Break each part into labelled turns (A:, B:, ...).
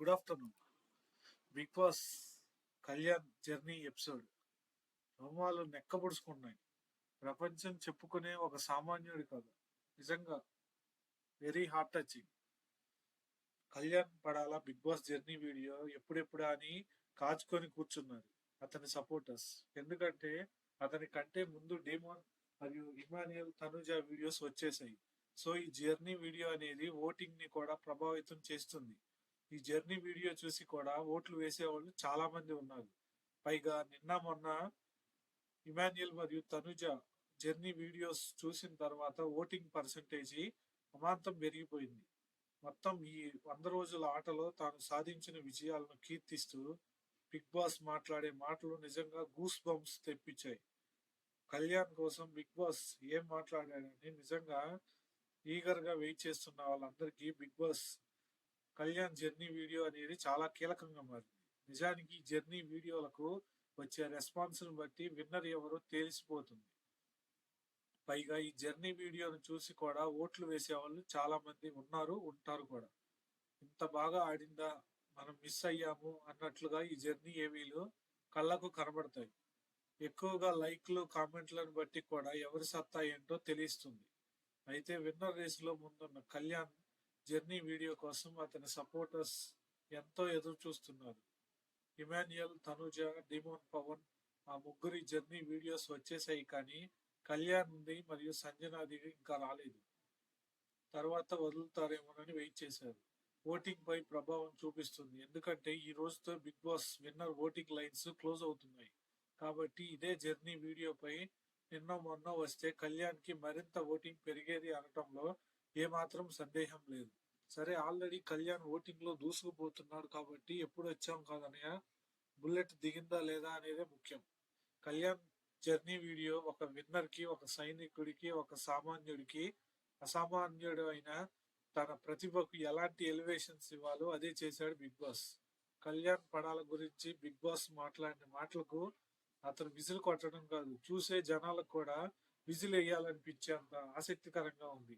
A: Good afternoon. Bigg Boss Kalyan journey episode. రోమాలు నెక్కబడుచుకున్నాయి ప్రపంచం చెప్పుకునే ఒక సామాన్యుడు కాదు నిజంగా వెరీ హార్ట్ టచింగ్. కళ్యాణ్ పడాలా బిగ్ బాస్ జర్నీ వీడియో ఎప్పుడెప్పుడా అని కాచుకొని కూర్చున్నారు అతని సపోర్టర్స్. ఎందుకంటే అతని కంటే ముందు డేమోన్ మరియు ఇమానియల్ తనుజ వీడియోస్ వచ్చేసాయి సో ఈ జర్నీ వీడియో అనేది ఓటింగ్ని కూడా ప్రభావితం చేస్తుంది. ఈ జర్నీ వీడియో చూసి కూడా ఓట్లు వేసేవాళ్ళు చాలా మంది ఉన్నారు. పైగా నిన్న మొన్న ఇమాన్యుయల్ మరియు తనుజ జర్నీ వీడియోస్ చూసిన తర్వాత ఓటింగ్ పర్సంటేజీ అమాంతం పెరిగిపోయింది. మొత్తం ఈ వంద రోజుల ఆటలో తాను సాధించిన విజయాలను కీర్తిస్తూ బిగ్ బాస్ మాట్లాడే మాటలు నిజంగా గూస్ బంప్స్ తెప్పించాయి. కళ్యాణ్ కోసం బిగ్ బాస్ ఏం మాట్లాడాడని నిజంగా ఈగర్గా వెయిట్ చేస్తున్న వాళ్ళందరికీ Bigg Boss Kalyan journey video అనేది చాలా కీలకంగా మారింది. నిజానికి ఈ జర్నీ వీడియోలకు వచ్చే రెస్పాన్స్ను బట్టి విన్నర్ ఎవరో తేలిసిపోతుంది. పైగా ఈ జర్నీ వీడియోను చూసి కూడా ఓట్లు వేసేవాళ్ళు చాలా మంది ఉన్నారు ఉంటారు కూడా. ఇంత బాగా ఆడిందా మనం మిస్ అయ్యాము అన్నట్లుగా ఈ జర్నీ ఏవీలు కళ్ళకు కనబడతాయి. ఎక్కువగా లైక్లు కామెంట్లను బట్టి కూడా ఎవరి సత్తా ఏంటో తెలుస్తుంది అయితే విన్నర్ రేసులో ముందున్న కళ్యాణ్ జర్నీ వీడియో కోసం అతని సపోర్టర్స్ ఎంతో ఎదురు చూస్తున్నారు ఇమాన్యుయల్ తనుజ డిమోన్ పవన్ ఆ ముగ్గురి జర్నీ వీడియోస్ వచ్చేసాయి కానీ కళ్యాణ్ ఉంది మరియు సంజనాది ఇంకా రాలేదు. తర్వాత వదులుతారేమోనని వెయిట్ చేశారు. ఓటింగ్ పై ప్రభావం చూపిస్తుంది. ఎందుకంటే ఈ రోజుతో Bigg Boss winner voting lines close అవుతున్నాయి. కాబట్టి ఇదే జర్నీ వీడియోపై నిన్న మొన్న వస్తే కళ్యాణ్కి మరింత ఓటింగ్ పెరిగేది అనటంలో ఏమాత్రం సందేహం లేదు. సరే ఆల్రెడీ కళ్యాణ్ ఓటింగ్లో దూసుకుపోతున్నాడు కాబట్టి ఎప్పుడు వచ్చాం కాదనయ్య బుల్లెట్ దిగిందా లేదా అనేదే ముఖ్యం. కళ్యాణ్ జర్నీ వీడియో ఒక విన్నర్కి ఒక సైనికుడికి ఒక సామాన్యుడికి అసామాన్యుడు అయిన తన ప్రతిభకు ఎలాంటి ఎలివేషన్స్ ఇవ్వాలో అదే చేశాడు బిగ్ బాస్. కళ్యాణ్ పడాల గురించి బిగ్ బాస్ మాట్లాడిన మాటలకు అతను విజిల్ కొట్టడం కాదు చూసే జనాలకు కూడా విజిల్ వేయాలనిపించేంత ఆసక్తికరంగా ఉంది.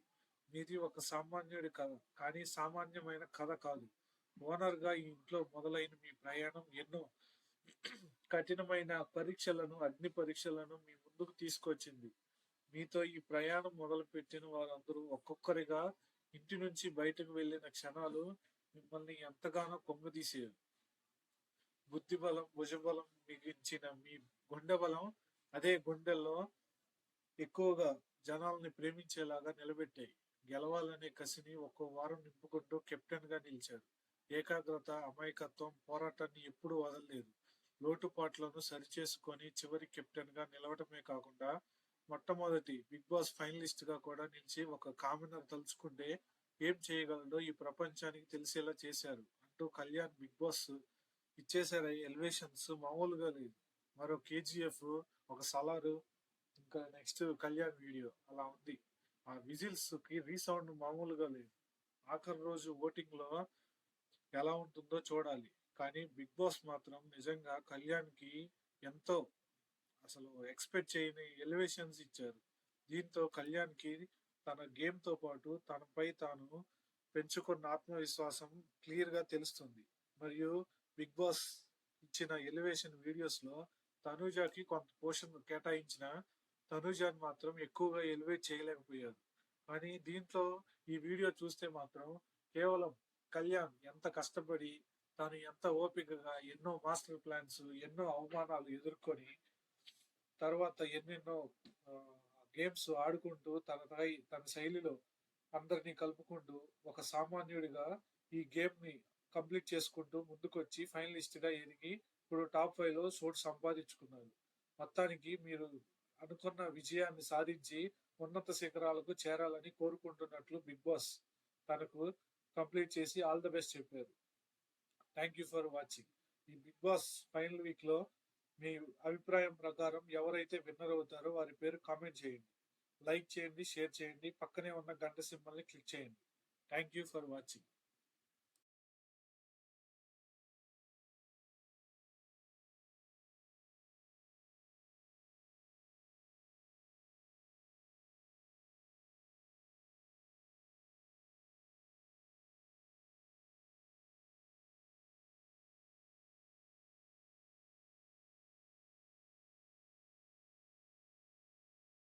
A: మీది ఒక సామాన్యుడి కథ కానీ సామాన్యమైన కథ కాదు. ఓనర్గా ఈ ఇంట్లో మొదలైన మీ ప్రయాణం ఎన్నో కఠినమైన పరీక్షలను అగ్ని పరీక్షలను మీ ముందుకు తీసుకొచ్చింది. మీతో ఈ ప్రయాణం మొదలుపెట్టిన వారందరూ ఒక్కొక్కరిగా ఇంటి నుంచి బయటకు వెళ్ళిన క్షణాలు మిమ్మల్ని ఎంతగానో కొంగదీసేవి బుద్ధి బలం భుజబలం మిగించిన మీ గుండె బలం అదే గుండెల్లో ఎక్కువగా జనాల్ని ప్రేమించేలాగా నిలబెట్టాయి. గెలవాలనే కసిని ఒక్కో వారం నింపుకుంటూ కెప్టెన్గా నిలిచాడు. ఏకాగ్రత అమాయకత్వం పోరాటాన్ని ఎప్పుడూ వదలలేదు. లోటుపాట్లను సరిచేసుకొని చివరి కెప్టెన్గా నిలవటమే కాకుండా మొట్టమొదటి బిగ్ బాస్ ఫైనలిస్ట్గా కూడా నిలిచి ఒక కామనర్ తలుచుకుంటే ఏం చేయగలడో ఈ ప్రపంచానికి తెలిసేలా చేశారు అంటూ కళ్యాణ్ బిగ్ బాస్ ఇచ్చేసారు ఎలివేషన్స్ మామూలుగా లేదు. మరో కేజీఎఫ్ ఒక సలారు ఇంకా నెక్స్ట్ కళ్యాణ్ వీడియో అలా ఉంది. ఆ విజిల్స్కి రీసౌండ్ మామూలుగా లేదు. ఆఖరి రోజు ఓటింగ్లో ఎలా ఉంటుందో చూడాలి. కానీ బిగ్ బాస్ మాత్రం నిజంగా కళ్యాణ్కి ఎంతో అసలు ఎక్స్పెక్ట్ చేయని ఎలివేషన్స్ ఇచ్చారు. దీంతో కళ్యాణ్కి తన గేమ్తో పాటు తనపై తాను పెంచుకున్న ఆత్మవిశ్వాసం క్లియర్గా తెలుస్తుంది. మరియు బిగ్ బాస్ ఇచ్చిన ఎలివేషన్ వీడియోస్లో తనుజాకి కొంత పోషన్ కేటాయించిన తనుజాన్ మాత్రం ఎక్కువగా ఎలివేట్ చేయలేకపోయారు. కానీ దీంట్లో ఈ వీడియో చూస్తే మాత్రం కేవలం కళ్యాణ్ ఎంత కష్టపడి తాను ఎంత ఓపికగా ఎన్నో మాస్టర్ ప్లాన్స్ ఎన్నో అవమానాలు ఎదుర్కొని తర్వాత ఎన్నెన్నో గేమ్స్ ఆడుకుంటూ తన తన శైలిలో అందరినీ కలుపుకుంటూ ఒక సామాన్యుడిగా ఈ గేమ్ని కంప్లీట్ చేసుకుంటూ ముందుకొచ్చి ఫైనలిస్ట్గా ఎదిగి ఇప్పుడు టాప్ ఫైవ్లో చోటు సంపాదించుకున్నారు. మొత్తానికి మీరు అనుకున్న విజయాన్ని సాధించి ఉన్నత శిఖరాలకు చేరాలని కోరుకుంటున్నట్లు బిగ్ బాస్ తనకు కంప్లీట్ చేసి ఆల్ ద బెస్ట్ చెప్పారు. థ్యాంక్ యూ ఫర్ వాచింగ్ ఈ బిగ్ బాస్ ఫైనల్ వీక్లో మీ అభిప్రాయం ప్రకారం ఎవరైతే విన్నర్ అవుతారో వారి పేరు కామెంట్ చేయండి. లైక్ చేయండి షేర్ చేయండి. పక్కనే ఉన్న గంట సింబల్ని క్లిక్ చేయండి. Thank you for watching